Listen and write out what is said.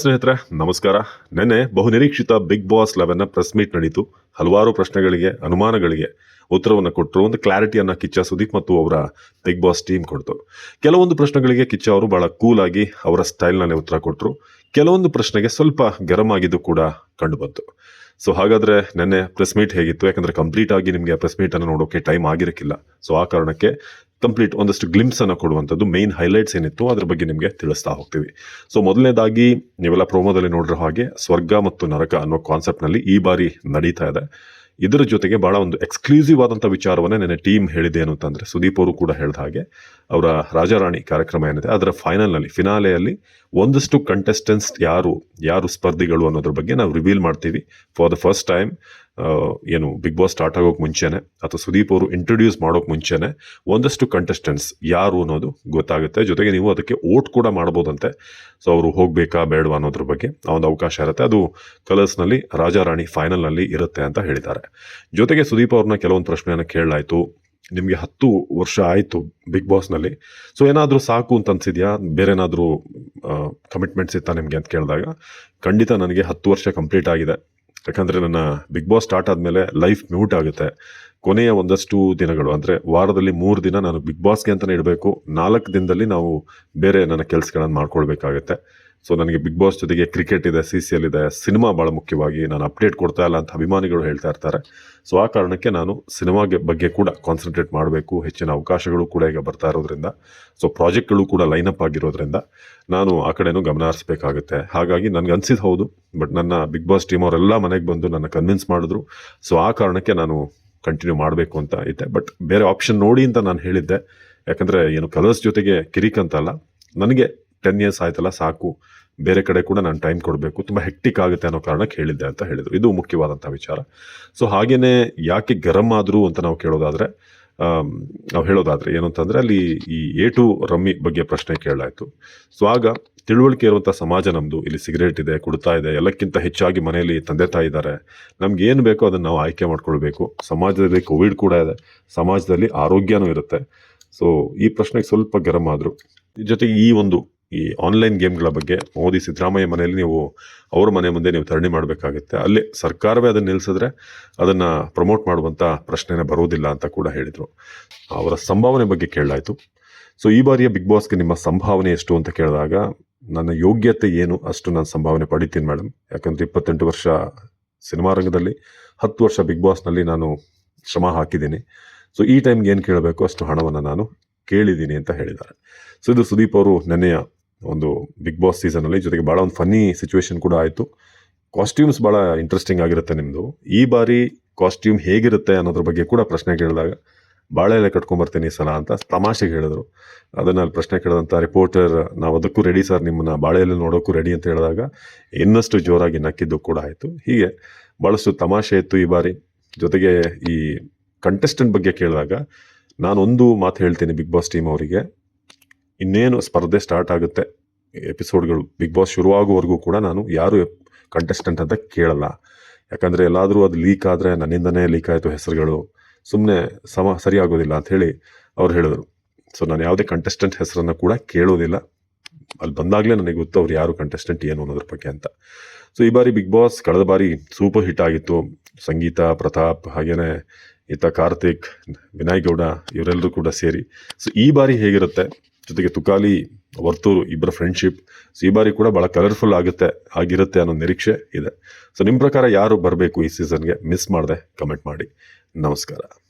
ಸ್ನೇಹಿತರೆ, ನಮಸ್ಕಾರ. ನೆನ್ನೆ ಬಹುನಿರೀಕ್ಷಿತ ಬಿಗ್ ಬಾಸ್ ಲೆವೆನ್ನ ಪ್ರೆಸ್ ಮೀಟ್ ನಡೀತು. ಹಲವಾರು ಪ್ರಶ್ನೆಗಳಿಗೆ, ಅನುಮಾನಗಳಿಗೆ ಉತ್ತರವನ್ನು ಕೊಟ್ಟರು ಒಂದು ಕ್ಲಾರಿಟಿಯನ್ನ ಕಿಚ್ಚ ಸುದೀಪ್ ಮತ್ತು ಅವರ ಬಿಗ್ ಬಾಸ್ ಟೀಮ್ ಕೊಡ್ತು. ಕೆಲವೊಂದು ಪ್ರಶ್ನೆಗಳಿಗೆ ಕಿಚ್ಚ ಅವರು ಬಹಳ ಕೂಲ್ ಆಗಿ ಅವರ ಸ್ಟೈಲ್ನಲ್ಲಿ ಉತ್ತರ ಕೊಟ್ಟರು ಕೆಲವೊಂದು ಪ್ರಶ್ನೆಗೆ ಸ್ವಲ್ಪ ಗರಂ ಆಗಿದ್ದು ಕೂಡ ಕಂಡುಬಂತು. ಸೊ ಹಾಗಾದ್ರೆ ನೆನ್ನೆ ಪ್ರೆಸ್ ಮೀಟ್ ಹೇಗಿತ್ತು? ಯಾಕಂದ್ರೆ ಕಂಪ್ಲೀಟ್ ಆಗಿ ನಿಮಗೆ ಪ್ರೆಸ್ ಮೀಟ್ ಅನ್ನು ನೋಡೋಕೆ ಟೈಮ್ ಆಗಿರಕ್ಕಿಲ್ಲ ಸೊ ಆ ಕಾರಣಕ್ಕೆ ಕಂಪ್ಲೀಟ್ ಒಂದಷ್ಟು ಗ್ಲಿಮ್ಸ್ ಅನ್ನು ಕೊಡುವಂಥದ್ದು ಮೇನ್ ಹೈಲೈಟ್ಸ್ ಏನಿತ್ತು ಅದ್ರ ಬಗ್ಗೆ ನಿಮಗೆ ತಿಳಿಸ್ತಾ ಹೋಗ್ತೀವಿ. ಸೊ ಮೊದಲನೇದಾಗಿ ನೀವೆಲ್ಲ ಪ್ರೋಮೋದಲ್ಲಿ ನೋಡಿರೋ ಹಾಗೆ ಸ್ವರ್ಗ ಮತ್ತು ನರಕ ಅನ್ನೋ ಕಾನ್ಸೆಪ್ಟ್ನಲ್ಲಿ ಈ ಬಾರಿ ನಡೀತಾ ಇದೆ. ಇದರ ಜೊತೆಗೆ ಬಹಳ ಒಂದು ಎಕ್ಸ್ಕ್ಲೂಸಿವ್ ಆದಂಥ ವಿಚಾರವನ್ನೇ ನಿನ್ನೆ ಟೀಮ್ ಹೇಳಿದೆ ಏನು ಅಂತಂದ್ರೆ ಸುದೀಪ್ ಅವರು ಕೂಡ ಹೇಳಿದ ಹಾಗೆ. ಅವರ ರಾಜಾರಾಣಿ ಕಾರ್ಯಕ್ರಮ ಏನಿದೆ, ಅದರ ಫೈನಲ್ನಲ್ಲಿ ಫಿನಾಲೆಯಲ್ಲಿ ಒಂದಷ್ಟು ಕಂಟೆಸ್ಟೆಂಟ್ಸ್ ಯಾರು ಯಾರು ಸ್ಪರ್ಧಿಗಳು ಅನ್ನೋದ್ರ ಬಗ್ಗೆ ನಾವು ರಿವೀಲ್ ಮಾಡ್ತೀವಿ. ಫಾರ್ ದ ಫಸ್ಟ್ ಟೈಮ್ ಏನು ಬಿಗ್ ಬಾಸ್ ಸ್ಟಾರ್ಟ್ ಆಗೋಕೆ ಮುಂಚೆನೆ ಅಥವಾ ಸುದೀಪ್ ಅವರು ಇಂಟ್ರೊಡ್ಯೂಸ್ ಮಾಡೋಕೆ ಮುಂಚೆನೆ ಒಂದಷ್ಟು ಕಂಟೆಸ್ಟೆಂಟ್ಸ್ ಯಾರು ಅನ್ನೋದು ಗೊತ್ತಾಗುತ್ತೆ. ಜೊತೆಗೆ ನೀವು ಅದಕ್ಕೆ ಓಟ್ ಕೂಡ ಮಾಡ್ಬೋದಂತೆ. ಸೊ ಅವರು ಹೋಗಬೇಕಾ, ಬೇಡವಾ ಅನ್ನೋದ್ರ ಬಗ್ಗೆ ಆ ಒಂದು ಅವಕಾಶ ಇರುತ್ತೆ. ಅದು ಕಲರ್ಸ್ನಲ್ಲಿ ರಾಜಾರಾಣಿ ಫೈನಲ್ನಲ್ಲಿ ಇರುತ್ತೆ ಅಂತ ಹೇಳಿದ್ದಾರೆ. ಜೊತೆಗೆ ಸುದೀಪ್ ಅವ್ರನ್ನ ಕೆಲವೊಂದು ಪ್ರಶ್ನೆಯನ್ನು ಕೇಳಲಾಯಿತು. ನಿಮಗೆ ಹತ್ತು ವರ್ಷ ಆಯಿತು ಬಿಗ್ ಬಾಸ್ನಲ್ಲಿ ಸೊ ಏನಾದರೂ ಸಾಕು ಅಂತ ಅನ್ಸಿದ್ಯಾ? ಬೇರೆ ಏನಾದರೂ ಕಮಿಟ್ಮೆಂಟ್ಸ್ ಇತ್ತಾ ನಿಮಗೆ ಅಂತ ಕೇಳಿದಾಗ, ಖಂಡಿತ ನನಗೆ ಹತ್ತು ವರ್ಷ ಕಂಪ್ಲೀಟ್ ಆಗಿದೆ. ಯಾಕಂದರೆ ನನ್ನ ಬಿಗ್ ಬಾಸ್ ಸ್ಟಾರ್ಟ್ ಆದಮೇಲೆ ಲೈಫ್ ಮ್ಯೂಟ್ ಆಗುತ್ತೆ. ಕೊನೆಯ ಒಂದಷ್ಟು ದಿನಗಳು, ಅಂದರೆ ವಾರದಲ್ಲಿ ಮೂರು ದಿನ ನಾನು ಬಿಗ್ ಬಾಸ್ಗೆ ಅಂತಲೇ ಇಡಬೇಕು. ನಾಲ್ಕು ದಿನದಲ್ಲಿ ನಾವು ಬೇರೆ ನನ್ನ ಕೆಲಸಗಳನ್ನು ಮಾಡ್ಕೊಳ್ಬೇಕಾಗತ್ತೆ. ಸೊ ನನಗೆ ಬಿಗ್ ಬಾಸ್ ಜೊತೆಗೆ ಕ್ರಿಕೆಟ್ ಇದೆ ಸಿ ಸಿ ಎಲ್ ಇದೆ ಸಿನಿಮಾ ಭಾಳ ಮುಖ್ಯವಾಗಿ ನಾನು ಅಪ್ಡೇಟ್ ಕೊಡ್ತಾ ಇಲ್ಲ ಅಂತ ಅಭಿಮಾನಿಗಳು ಹೇಳ್ತಾ ಇರ್ತಾರೆ. ಸೊ ಆ ಕಾರಣಕ್ಕೆ ನಾನು ಸಿನಿಮಾಗೆ ಬಗ್ಗೆ ಕೂಡ ಕಾನ್ಸಂಟ್ರೇಟ್ ಮಾಡಬೇಕು, ಹೆಚ್ಚಿನ ಅವಕಾಶಗಳು ಕೂಡ ಈಗ ಬರ್ತಾ ಇರೋದ್ರಿಂದ. ಸೊ ಪ್ರಾಜೆಕ್ಟ್ಗಳು ಕೂಡ ಲೈನಪ್ ಆಗಿರೋದ್ರಿಂದ ನಾನು ಆ ಕಡೆನೂ ಗಮನ ಹರಿಸಬೇಕಾಗುತ್ತೆ. ಹಾಗಾಗಿ ನನಗೆ ಅನ್ಸಿದ್ದು ಹೌದು ಬಟ್ ನನ್ನ ಬಿಗ್ ಬಾಸ್ ಟೀಮ್ ಅವರೆಲ್ಲ ಮನೆಗೆ ಬಂದು ನನ್ನ ಕನ್ವಿನ್ಸ್ ಮಾಡಿದ್ರು. ಸೊ ಆ ಕಾರಣಕ್ಕೆ ನಾನು ಕಂಟಿನ್ಯೂ ಮಾಡಬೇಕು ಅಂತ ಇದ್ದೆ. ಬಟ್ ಬೇರೆ ಆಪ್ಷನ್ ನೋಡಿ ಅಂತ ನಾನು ಹೇಳಿದ್ದೆ. ಯಾಕಂದರೆ ಏನು ಕಲರ್ಸ್ ಜೊತೆಗೆ ಕಿರಿಕ್ ಅಂತಲ್ಲ, ನನಗೆ ಟೆನ್ ಇಯರ್ಸ್ ಆಯ್ತಲ್ಲ, ಸಾಕು. ಬೇರೆ ಕಡೆ ಕೂಡ ನಾನು ಟೈಮ್ ಕೊಡಬೇಕು. ತುಂಬ ಹೆಕ್ಟಿಕ್ ಆಗುತ್ತೆ ಅನ್ನೋ ಕಾರಣಕ್ಕೆ ಹೇಳಿದ್ದೆ ಅಂತ ಹೇಳಿದರು. ಇದು ಮುಖ್ಯವಾದಂಥ ವಿಚಾರ. ಸೊ ಹಾಗೇನೆ ಯಾಕೆ ಗರಂ ಆದರು ಅಂತ ನಾವು ಕೇಳೋದಾದರೆ ನಾವು ಹೇಳೋದಾದರೆ ಏನು ಅಂತಂದರೆ, ಅಲ್ಲಿ ಈ ಎ ಟು ರಮ್ಮಿ ಬಗ್ಗೆ ಪ್ರಶ್ನೆ ಕೇಳಲಾಯಿತು. ಸೊ ಆಗ ತಿಳುವಳಿಕೆ ಇರುವಂಥ ಸಮಾಜ ನಮ್ಮದು ಇಲ್ಲಿ ಸಿಗರೇಟ್ ಇದೆ, ಕುಡ್ತಾ ಇದೆ, ಎಲ್ಲಕ್ಕಿಂತ ಹೆಚ್ಚಾಗಿ ಮನೆಯಲ್ಲಿ ತಂದೆ ತಾಯಿ ಇದ್ದಾರೆ. ನಮ್ಗೆ ಏನು ಬೇಕೋ ಅದನ್ನು ನಾವು ಆಯ್ಕೆ ಮಾಡ್ಕೊಳ್ಬೇಕು. ಸಮಾಜದಲ್ಲಿ ಕೋವಿಡ್ ಕೂಡ ಇದೆ. ಸಮಾಜದಲ್ಲಿ ಆರೋಗ್ಯನೂ ಇರುತ್ತೆ. ಸೊ ಈ ಪ್ರಶ್ನೆಗೆ ಸ್ವಲ್ಪ ಗರಂ ಆದರು. ಜೊತೆಗೆ ಈ ಒಂದು ಈ ಆನ್ಲೈನ್ ಗೇಮ್ಗಳ ಬಗ್ಗೆ ಮೋದಿ ಸಿದ್ದರಾಮಯ್ಯ ಮನೆಯಲ್ಲಿ ನೀವು ಅವರ ಮನೆ ಮುಂದೆ ನೀವು ಧರಣಿ ಮಾಡಬೇಕಾಗುತ್ತೆ. ಅಲ್ಲಿ ಸರ್ಕಾರವೇ ಅದನ್ನು ನಿಲ್ಲಿಸಿದ್ರೆ ಅದನ್ನು ಪ್ರಮೋಟ್ ಮಾಡುವಂಥ ಪ್ರಶ್ನೆನೇ ಬರುವುದಿಲ್ಲ ಅಂತ ಕೂಡ ಹೇಳಿದರು. ಅವರ ಸಂಭಾವನೆ ಬಗ್ಗೆ ಕೇಳಲಾಯಿತು. ಸೊ ಈ ಬಾರಿಯ ಬಿಗ್ ಬಾಸ್ಗೆ ನಿಮ್ಮ ಸಂಭಾವನೆ ಎಷ್ಟು ಅಂತ ಕೇಳಿದಾಗ, ನನ್ನ ಯೋಗ್ಯತೆ ಏನು ಅಷ್ಟು ನಾನು ಸಂಭಾವನೆ ಪಡಿತೀನಿ ಮೇಡಮ್ ಯಾಕಂದರೆ ಇಪ್ಪತ್ತೆಂಟು ವರ್ಷ ಸಿನಿಮಾ ರಂಗದಲ್ಲಿ, ಹತ್ತು ವರ್ಷ ಬಿಗ್ ಬಾಸ್ನಲ್ಲಿ ನಾನು ಶ್ರಮ ಹಾಕಿದ್ದೀನಿ. ಸೊ ಈ ಟೈಮ್ಗೆ ಏನು ಕೇಳಬೇಕು ಅಷ್ಟು ಹಣವನ್ನು ನಾನು ಕೇಳಿದ್ದೀನಿ ಅಂತ ಹೇಳಿದ್ದಾರೆ. ಸೊ ಇದು ಸುದೀಪ್ ಅವರು ನೆನ್ನೆಯ ಒಂದು ಬಿಗ್ ಬಾಸ್ ಸೀಸನಲ್ಲಿ ಜೊತೆಗೆ ಭಾಳ ಒಂದು ಫನ್ನಿ ಸಿಚುವೇಶನ್ ಕೂಡ ಆಯಿತು. ಕಾಸ್ಟ್ಯೂಮ್ಸ್ ಭಾಳ ಇಂಟ್ರೆಸ್ಟಿಂಗ್ ಆಗಿರುತ್ತೆ ನಿಮ್ಮದು ಈ ಬಾರಿ ಕಾಸ್ಟ್ಯೂಮ್ ಹೇಗಿರುತ್ತೆ ಅನ್ನೋದ್ರ ಬಗ್ಗೆ ಕೂಡ ಪ್ರಶ್ನೆ ಕೇಳಿದಾಗ ಬಾಳೆ ಎಲೆ ಕಟ್ಕೊಂಬರ್ತೀನಿ ಈ ಸಲ ಅಂತ ತಮಾಷೆಗೆ ಹೇಳಿದ್ರು. ಅದನ್ನು ಅಲ್ಲಿ ಪ್ರಶ್ನೆ ಕೇಳಿದಂಥ ರಿಪೋರ್ಟರ್ ನಾವು ಅದಕ್ಕೂ ರೆಡಿ ಸರ್ ನಿಮ್ಮನ್ನ ಬಾಳೆ ಎಲೆ ನೋಡೋಕ್ಕೂ ರೆಡಿ ಅಂತ ಹೇಳಿದಾಗ ಇನ್ನಷ್ಟು ಜೋರಾಗಿ ನಕ್ಕಿದ್ದು ಕೂಡ ಆಯಿತು. ಹೀಗೆ ಭಾಳಷ್ಟು ತಮಾಷೆ ಇತ್ತು ಈ ಬಾರಿ. ಜೊತೆಗೆ ಈ ಕಂಟೆಸ್ಟೆಂಟ್ ಬಗ್ಗೆ ಕೇಳಿದಾಗ ನಾನೊಂದು ಮಾತು ಹೇಳ್ತೀನಿ ಬಿಗ್ ಬಾಸ್ ಟೀಮ್ ಅವರಿಗೆ. ಇನ್ನೇನು ಸ್ಪರ್ಧೆ ಸ್ಟಾರ್ಟ್ ಆಗುತ್ತೆ ಎಪಿಸೋಡ್ಗಳು ಬಿಗ್ ಬಾಸ್ ಶುರುವಾಗುವವರೆಗೂ ಕೂಡ ನಾನು ಯಾರು ಕಂಟೆಸ್ಟೆಂಟ್ ಅಂತ ಕೇಳಲ್ಲ. ಯಾಕಂದರೆ ಎಲ್ಲಾದರೂ ಅದು ಲೀಕ್ ಆದರೆ ನನ್ನಿಂದನೇ ಲೀಕ್ ಆಯಿತು ಹೆಸರುಗಳು. ಸುಮ್ಮನೆ ಸಮ ಸರಿ ಆಗೋದಿಲ್ಲ ಹೇಳಿ ಅವ್ರು ಹೇಳಿದರು. ಸೊ ನಾನು ಯಾವುದೇ ಕಂಟೆಸ್ಟೆಂಟ್ ಹೆಸರನ್ನು ಕೂಡ ಕೇಳೋದಿಲ್ಲ. ಅಲ್ಲಿ ಬಂದಾಗಲೇ ನನಗೆ ಗೊತ್ತು ಅವ್ರು ಯಾರು ಕಂಟೆಸ್ಟೆಂಟ್ ಏನು ಅನ್ನೋದ್ರ ಬಗ್ಗೆ ಅಂತ. ಸೊ ಈ ಬಾರಿ ಬಿಗ್ ಬಾಸ್ ಕಳೆದ ಬಾರಿ ಸೂಪರ್ ಹಿಟ್ ಆಗಿತ್ತು. ಸಂಗೀತ, ಪ್ರತಾಪ್, ಹಾಗೇನೆ ಈತ ಕಾರ್ತಿಕ್, ವಿನಾಯ್ ಗೌಡ, ಇವರೆಲ್ಲರೂ ಕೂಡ ಸೇರಿ. ಸೊ ಈ ಬಾರಿ ಹೇಗಿರುತ್ತೆ? ಜೊತೆಗೆ ತುಕಾಲಿ, ವರ್ತೂರು ಇಬ್ಬರ ಫ್ರೆಂಡ್ಶಿಪ್ ಸೊ ಈ ಬಾರಿ ಕೂಡ ಭಾಳ ಕಲರ್ಫುಲ್ ಆಗುತ್ತೆ, ಆಗಿರುತ್ತೆ ಅನ್ನೋ ನಿರೀಕ್ಷೆ ಇದೆ. ಸೊ ನಿಮ್ಮ ಪ್ರಕಾರ ಯಾರು ಬರಬೇಕು ಈ ಸೀಸನ್ಗೆ ಮಿಸ್ ಮಾಡದೆ ಕಮೆಂಟ್ ಮಾಡಿ. ನಮಸ್ಕಾರ.